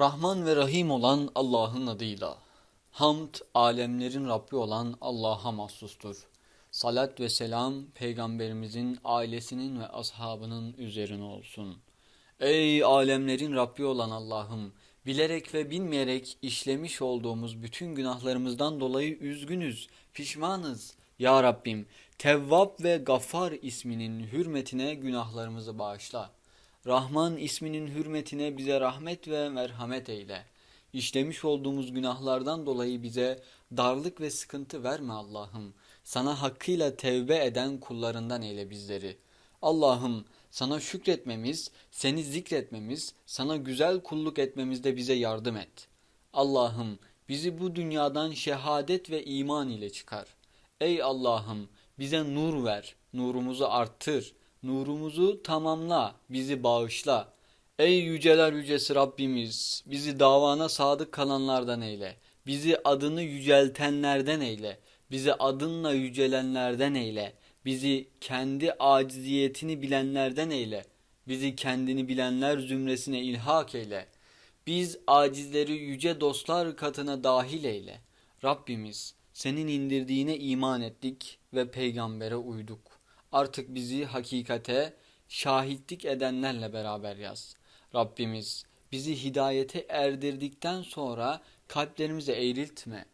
Rahman ve Rahim olan Allah'ın adıyla. Hamd, alemlerin Rabbi olan Allah'a mahsustur. Salat ve selam, Peygamberimizin ailesinin ve ashabının üzerine olsun. Ey alemlerin Rabbi olan Allah'ım! Bilerek ve bilmeyerek işlemiş olduğumuz bütün günahlarımızdan dolayı üzgünüz, pişmanız. Ya Rabbim, Tevvab ve Gaffar isminin hürmetine günahlarımızı bağışla. Rahman isminin hürmetine bize rahmet ve merhamet eyle. İşlemiş olduğumuz günahlardan dolayı bize darlık ve sıkıntı verme Allah'ım. Sana hakkıyla tevbe eden kullarından eyle bizleri. Allah'ım sana şükretmemiz, seni zikretmemiz, sana güzel kulluk etmemizde bize yardım et. Allah'ım bizi bu dünyadan şehadet ve iman ile çıkar. Ey Allah'ım bize nur ver, nurumuzu arttır, nurumuzu tamamla, bizi bağışla. Ey yüceler yücesi Rabbimiz, bizi davana sadık kalanlardan eyle. Bizi adını yüceltenlerden eyle. Bizi adınla yücelenlerden eyle. Bizi kendi aciziyetini bilenlerden eyle. Bizi kendini bilenler zümresine ilhak eyle. Biz acizleri yüce dostlar katına dahil eyle. Rabbimiz senin indirdiğine iman ettik ve peygambere uyduk. Artık bizi hakikate şahitlik edenlerle beraber yaz. Rabbimiz bizi hidayete erdirdikten sonra kalplerimize eğriltme.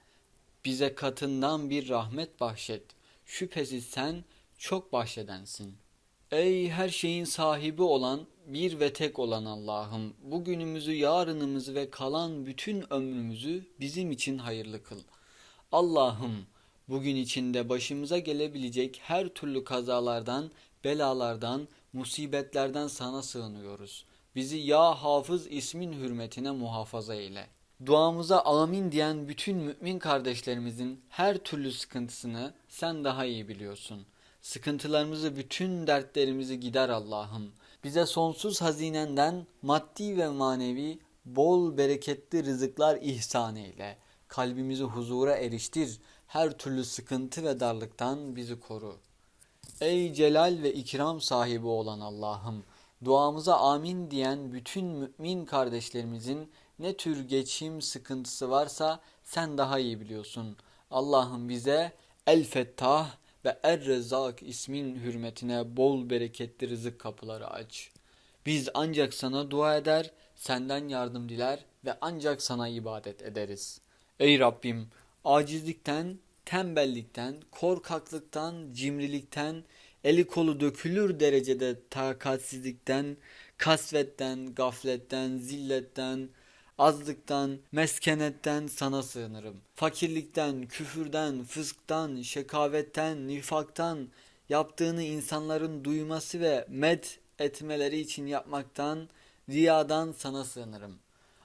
Bize katından bir rahmet bahşet. Şüphesiz sen çok bahşedensin. Ey her şeyin sahibi olan, bir ve tek olan Allah'ım, bugünümüzü, yarınımızı ve kalan bütün ömrümüzü bizim için hayırlı kıl. Allah'ım, bugün içinde başımıza gelebilecek her türlü kazalardan, belalardan, musibetlerden sana sığınıyoruz. Bizi ya hafız ismin hürmetine muhafaza eyle. Duamıza amin diyen bütün mümin kardeşlerimizin her türlü sıkıntısını sen daha iyi biliyorsun. Sıkıntılarımızı, bütün dertlerimizi gider Allah'ım. Bize sonsuz hazinenden maddi ve manevi bol bereketli rızıklar ihsan eyle. Kalbimizi huzura eriştir. Her türlü sıkıntı ve darlıktan bizi koru. Ey celal ve ikram sahibi olan Allah'ım, duamıza amin diyen bütün mümin kardeşlerimizin ne tür geçim sıkıntısı varsa sen daha iyi biliyorsun. Allah'ım bize El Fettah ve Er Rezzak ismin hürmetine bol bereketli rızık kapıları aç. Biz ancak sana dua eder, senden yardım diler ve ancak sana ibadet ederiz. Ey Rabbim, acizlikten, tembellikten, korkaklıktan, cimrilikten, eli kolu dökülür derecede takatsizlikten, kasvetten, gafletten, zilletten, azlıktan, meskenetten sana sığınırım. Fakirlikten, küfürden, fısktan, şekavetten, nifaktan, yaptığını insanların duyması ve med etmeleri için yapmaktan, riyadan sana sığınırım.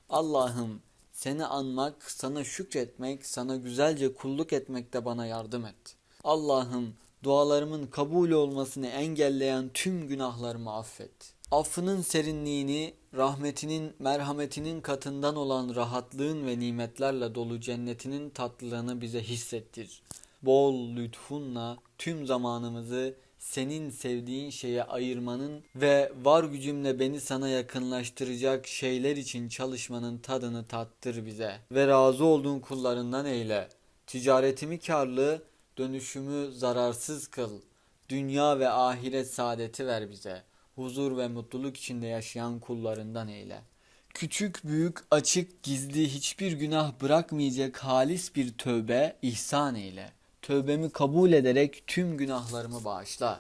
Allah'ım seni anmak, sana şükretmek, sana güzelce kulluk etmekte bana yardım et. Allah'ım dualarımın kabul olmasını engelleyen tüm günahlarımı affet. Affının serinliğini, rahmetinin, merhametinin katından olan rahatlığın ve nimetlerle dolu cennetinin tatlılığını bize hissettir. Bol lütfunla tüm zamanımızı senin sevdiğin şeye ayırmanın ve var gücümle beni sana yakınlaştıracak şeyler için çalışmanın tadını tattır bize. Ve razı olduğun kullarından eyle. Ticaretimi karlı, dönüşümü zararsız kıl. Dünya ve ahiret saadeti ver bize. Huzur ve mutluluk içinde yaşayan kullarından eyle. Küçük, büyük, açık, gizli hiçbir günah bırakmayacak halis bir tövbe ihsan eyle. Tövbemi kabul ederek tüm günahlarımı bağışla.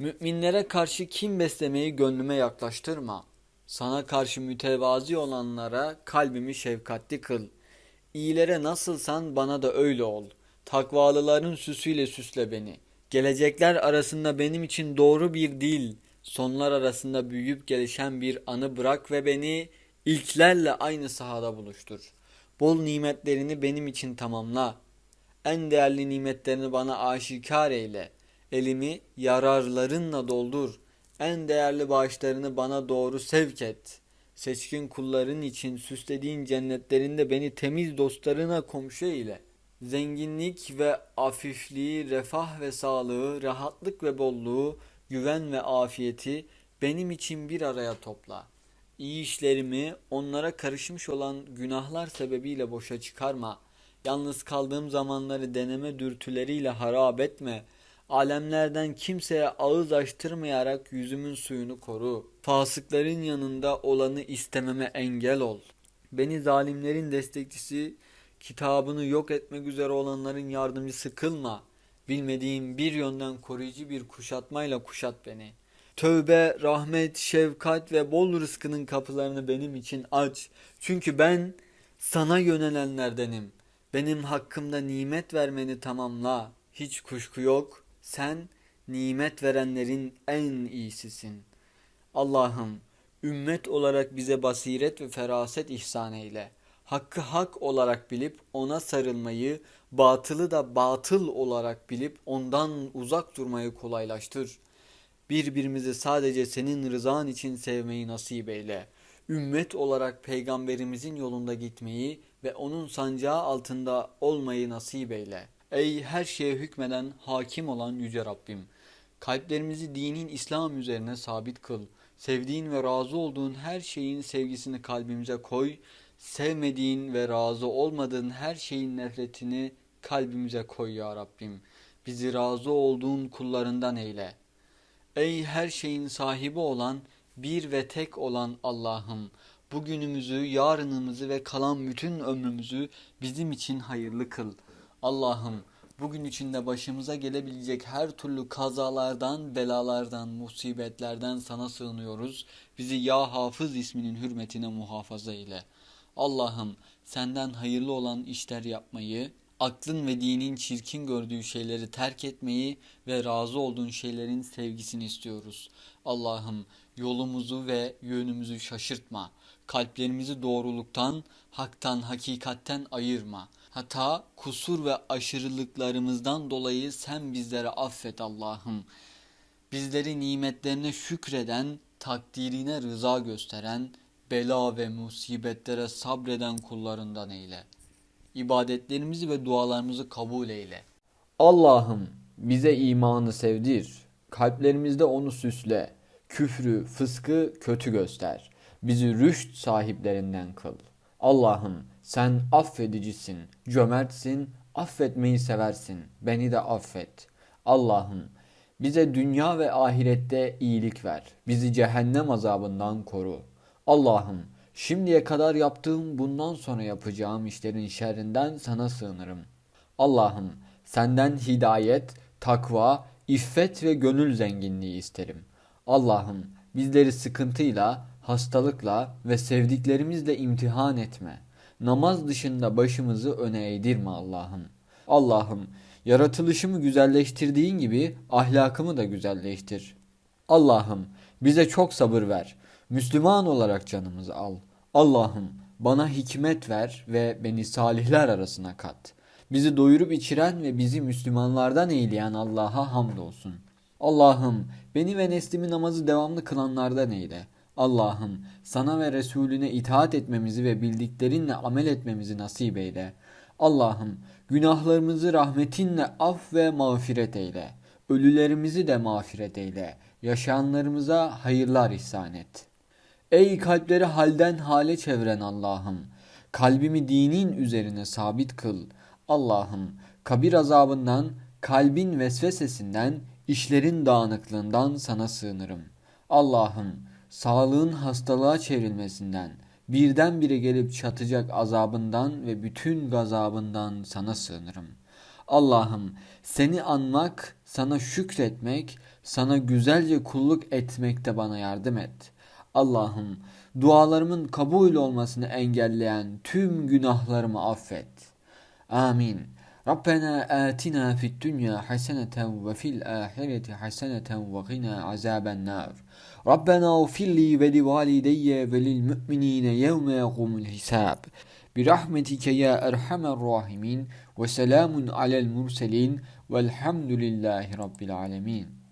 Müminlere karşı kim beslemeyi gönlüme yaklaştırma. Sana karşı mütevazi olanlara kalbimi şefkatli kıl. İyilere nasılsan bana da öyle ol. Takvalıların süsüyle süsle beni. Gelecekler arasında benim için doğru bir dil, sonlar arasında büyüyüp gelişen bir anı bırak ve beni ilklerle aynı sahada buluştur. Bol nimetlerini benim için tamamla. En değerli nimetlerini bana aşikar eyle. Elimi yararlarınla doldur. En değerli bağışlarını bana doğru sevk et. Seçkin kulların için süslediğin cennetlerinde beni temiz dostlarına komşu eyle. Zenginlik ve afifliği, refah ve sağlığı, rahatlık ve bolluğu, güven ve afiyeti benim için bir araya topla. İyi işlerimi onlara karışmış olan günahlar sebebiyle boşa çıkarma. Yalnız kaldığım zamanları deneme dürtüleriyle harap etme. Alemlerden kimseye ağız açtırmayarak yüzümün suyunu koru. Fasıkların yanında olanı istememe engel ol. Beni zalimlerin destekçisi, kitabını yok etmek üzere olanların yardımcısı kılma. Bilmediğim bir yönden koruyucu bir kuşatmayla kuşat beni. Tövbe, rahmet, şefkat ve bol rızkının kapılarını benim için aç. Çünkü ben sana yönelenlerdenim. Benim hakkımda nimet vermeni tamamla. Hiç kuşku yok. Sen nimet verenlerin en iyisisin. Allah'ım ümmet olarak bize basiret ve feraset ihsan eyle. Hakkı hak olarak bilip ona sarılmayı, batılı da batıl olarak bilip ondan uzak durmayı kolaylaştır. Birbirimizi sadece senin rızan için sevmeyi nasip eyle. Ümmet olarak peygamberimizin yolunda gitmeyi ve onun sancağı altında olmayı nasip eyle. Ey her şeye hükmeden hakim olan yüce Rabbim. Kalplerimizi dinin İslam üzerine sabit kıl. Sevdiğin ve razı olduğun her şeyin sevgisini kalbimize koy. Sevmediğin ve razı olmadığın her şeyin nefretini kalbimize koy ya Rabbim. Bizi razı olduğun kullarından eyle. Ey her şeyin sahibi olan, bir ve tek olan Allah'ım, bugünümüzü, yarınımızı ve kalan bütün ömrümüzü bizim için hayırlı kıl. Allah'ım, bugün içinde başımıza gelebilecek her türlü kazalardan, belalardan, musibetlerden sana sığınıyoruz. Bizi ya Hafız isminin hürmetine muhafaza eyle. Allah'ım, senden hayırlı olan işler yapmayı, aklın ve dinin çirkin gördüğü şeyleri terk etmeyi ve razı olduğun şeylerin sevgisini istiyoruz. Allah'ım yolumuzu ve yönümüzü şaşırtma. Kalplerimizi doğruluktan, haktan, hakikatten ayırma. Hata, kusur ve aşırılıklarımızdan dolayı sen bizleri affet Allah'ım. Bizleri nimetlerine şükreden, takdirine rıza gösteren, bela ve musibetlere sabreden kullarından eyle. İbadetlerimizi ve dualarımızı kabul eyle. Allah'ım bize imanı sevdir. Kalplerimizde onu süsle. Küfrü, fıskı kötü göster. Bizi rüşt sahiplerinden kıl. Allah'ım sen affedicisin, cömertsin, affetmeyi seversin. Beni de affet. Allah'ım bize dünya ve ahirette iyilik ver. Bizi cehennem azabından koru. Allah'ım şimdiye kadar yaptığım bundan sonra yapacağım işlerin şerrinden sana sığınırım. Allah'ım senden hidayet, takva, iffet ve gönül zenginliği isterim. Allah'ım bizleri sıkıntıyla, hastalıkla ve sevdiklerimizle imtihan etme. Namaz dışında başımızı öne eğdirme Allah'ım. Allah'ım yaratılışımı güzelleştirdiğin gibi ahlakımı da güzelleştir. Allah'ım bize çok sabır ver. Müslüman olarak canımızı al. Allah'ım bana hikmet ver ve beni salihler arasına kat. Bizi doyurup içiren ve bizi Müslümanlardan eyleyen Allah'a hamdolsun. Allah'ım beni ve neslimi namazı devamlı kılanlardan eyle. Allah'ım sana ve Resulüne itaat etmemizi ve bildiklerinle amel etmemizi nasip eyle. Allah'ım günahlarımızı rahmetinle af ve mağfiret eyle. Ölülerimizi de mağfiret eyle. Yaşayanlarımıza hayırlar ihsan et. Ey kalpleri halden hale çeviren Allah'ım, kalbimi dinin üzerine sabit kıl. Allah'ım, kabir azabından, kalbin vesvesesinden, işlerin dağınıklığından sana sığınırım. Allah'ım, sağlığın hastalığa çevrilmesinden, birdenbire gelip çatacak azabından ve bütün gazabından sana sığınırım. Allah'ım, seni anmak, sana şükretmek, sana güzelce kulluk etmekte bana yardım et.'' Allah'ım dualarımın kabul olmasını engelleyen tüm günahlarımı affet. Amin. ربنا آتنا في الدنيا حسنة وفي الآخرة حسنة وقنا عذاب النار. ربنا اغفر لي ولوالدي وللمؤمنين يوم يقوم الحساب. برحمتك يا أرحم الراحمين وسلام على المرسلين والحمد لله رب العالمين.